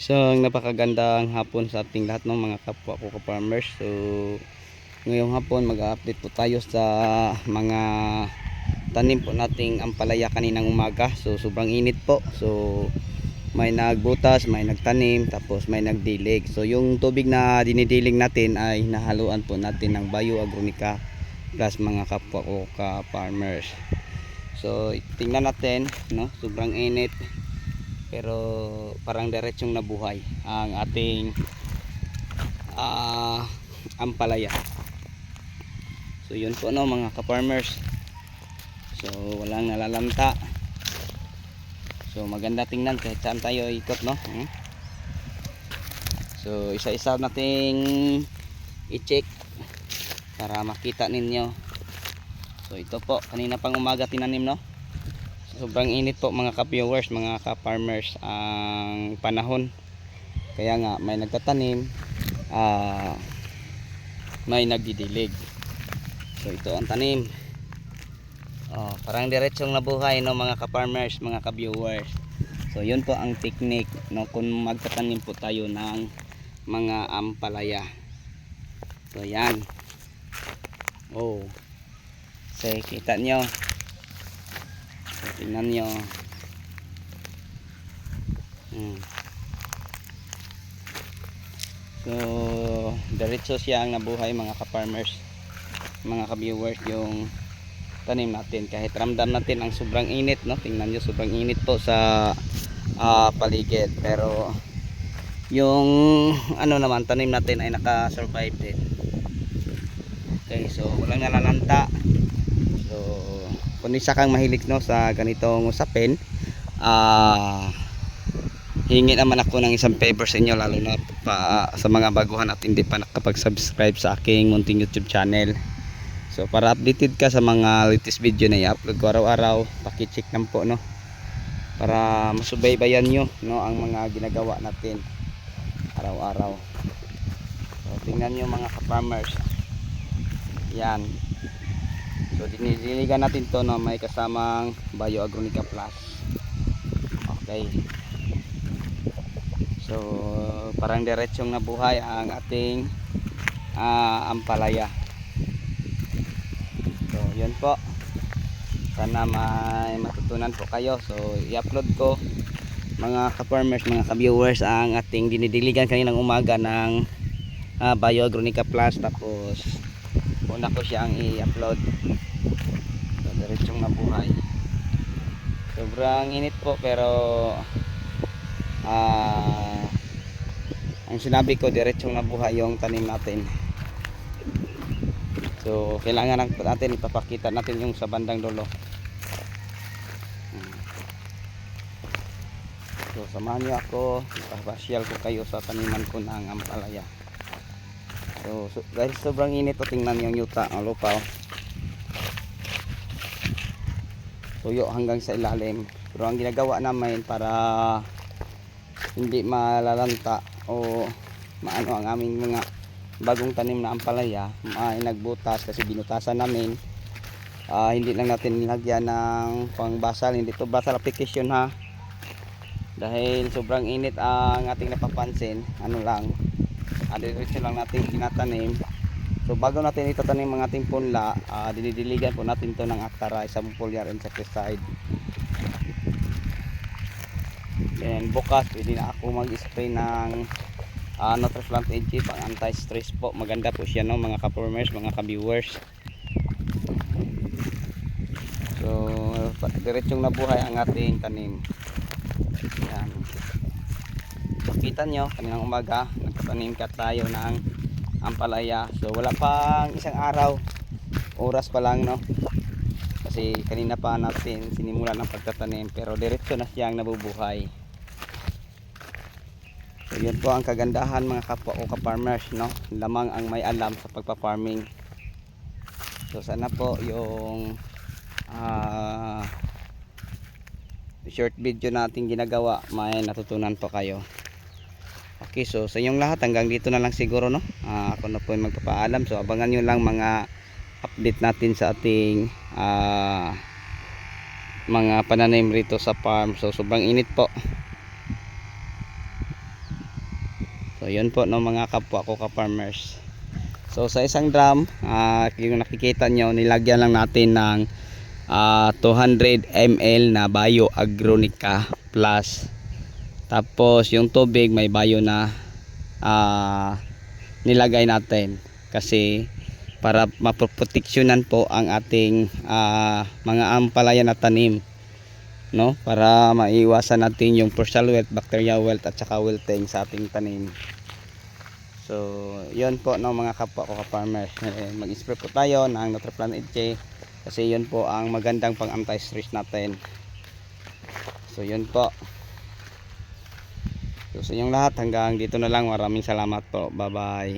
Isang napakagandang hapon sa ating lahat ng mga kapwa ko ka-farmers. So, ngayong hapon mag-update po tayo sa mga tanim po nating ampalaya kaninang umaga. So, sobrang init po. So, may nagbutas, may nagtanim, tapos may nagdilig. So, yung tubig na dinidilig natin ay nahaluan po natin ng bioagronica plus mga kapwa ko ka-farmers. So, tingnan natin, no? Sobrang init pero parang diretsong nabuhay ang ating ah ampalaya. So yun po no mga ka-farmers. So walang nalalanta so maganda tingnan kahit saan tayo ikot no? Hmm? so isa-isa nating i-check para makita ninyo. So ito po kanina pang umaga tinanim no sobrang init po mga ka-viewers, mga ka-farmers ang panahon. Kaya nga may nagtatanim, ah may nagdidilig. So ito ang tanim. Oh, parang diretsong nabuhay no mga ka-farmers, mga ka-viewers. So yun po ang technique no kung magtatanim po tayo ng mga ampalaya. So yan. Oh. So kita nyo. Tingnan nyo. Hmm. So, diretso siya ang nabuhay mga ka-farmers, mga ka-viewers yung tanim natin. Kahit ramdam natin ang sobrang init, no? Tingnan nyo, sobrang init po sa ah, paligid. Pero, yung ano naman, tanim natin ay naka-survive din. Okay, so walang nalalanta. So, kung isa kang mahilig no sa ganitong usapin, ah hingi naman ako ng isang favor sa inyo lalo na pa, sa mga baguhan at hindi pa nakapag-subscribe sa aking munting YouTube channel. So para updated ka sa mga latest video na i-upload ko araw-araw, paki-check lang po no. Para masubaybayan nyo no ang mga ginagawa natin araw-araw. So tingnan nyo mga ka-farmers. Yan. So dinidiligan natin to na may kasamang Bioagronica Plus. Okay. So parang diretsong nabuhay ang ating ah, ampalaya. So yun po. Sana may matutunan po kayo. So i-upload ko mga ka-farmers, mga ka-viewers ang ating dinidiligan kaninang umaga ng ah, Bioagronica Plus tapos una ko siyang i-upload so, diretsong nabuhay sobrang init po pero ah ang sinabi ko diretsong nabuhay yung tanim natin so kailangan lang natin ipapakita natin yung sa bandang dulo Hmm. so samahan niyo ako ipapasyal ko kayo sa taniman ko ng ampalaya So, so dahil sobrang init to tingnan yung yuta ang lupa. oh. Tuyo hanggang sa ilalim. Pero ang ginagawa namin para hindi malalanta o maano ang aming mga bagong tanim na ampalaya ay nagbutas kasi binutasan namin. Ah, hindi lang natin nilagyan ng pangbasal hindi to basal application ha? Dahil sobrang init ang ating napapansin ano lang uh, diretso lang natin tinatanim so bago natin itatanim ang ating punla uh, dinidiligan po natin to ng Actara isang foliar insecticide then bukas pwede na ako mag-spray ng uh, Nutriplant AG pang anti-stress po. Maganda po siya no mga ka-farmers mga ka-viewers. So diretsong nabuhay ang ating tanim. Yan. Kita nyo, kaninang umaga, nagtatanim ka tayo ng ampalaya. So wala pang isang araw, oras pa lang no. Kasi kanina pa natin sinimulan ng pagtatanim pero diretso na siyang nabubuhay. So yun po ang kagandahan mga kapwa ko ka-farmers no. Lamang ang may alam sa pagpa-farming. So sana po yung ah short video natin ginagawa may natutunan po kayo. Okay, so sa inyong lahat hanggang dito na lang siguro no. Ah, ako na po yung magpapaalam. So abangan niyo lang mga update natin sa ating ah, mga pananim rito sa farm. So sobrang init po. So yun po no mga kapwa ko ka-farmers. So sa isang drum, ah, yung nakikita nyo, nilagyan lang natin ng ah, 200 ml na Bio Agronica Plus. Tapos yung tubig may bio na ah, nilagay natin kasi para maproteksyonan po ang ating ah, mga ampalaya na tanim no para maiwasan natin yung partial wilt, bacterial wilt at saka wilting sa ating tanim. So, yun po no mga kapwa ko ka-farmers. Eh, mag-spray po tayo ng Nutriplan HA kasi yun po ang magandang pang anti-stress natin. So, yun po. So, sa inyong lahat hanggang dito na lang. Maraming salamat po. Bye-bye.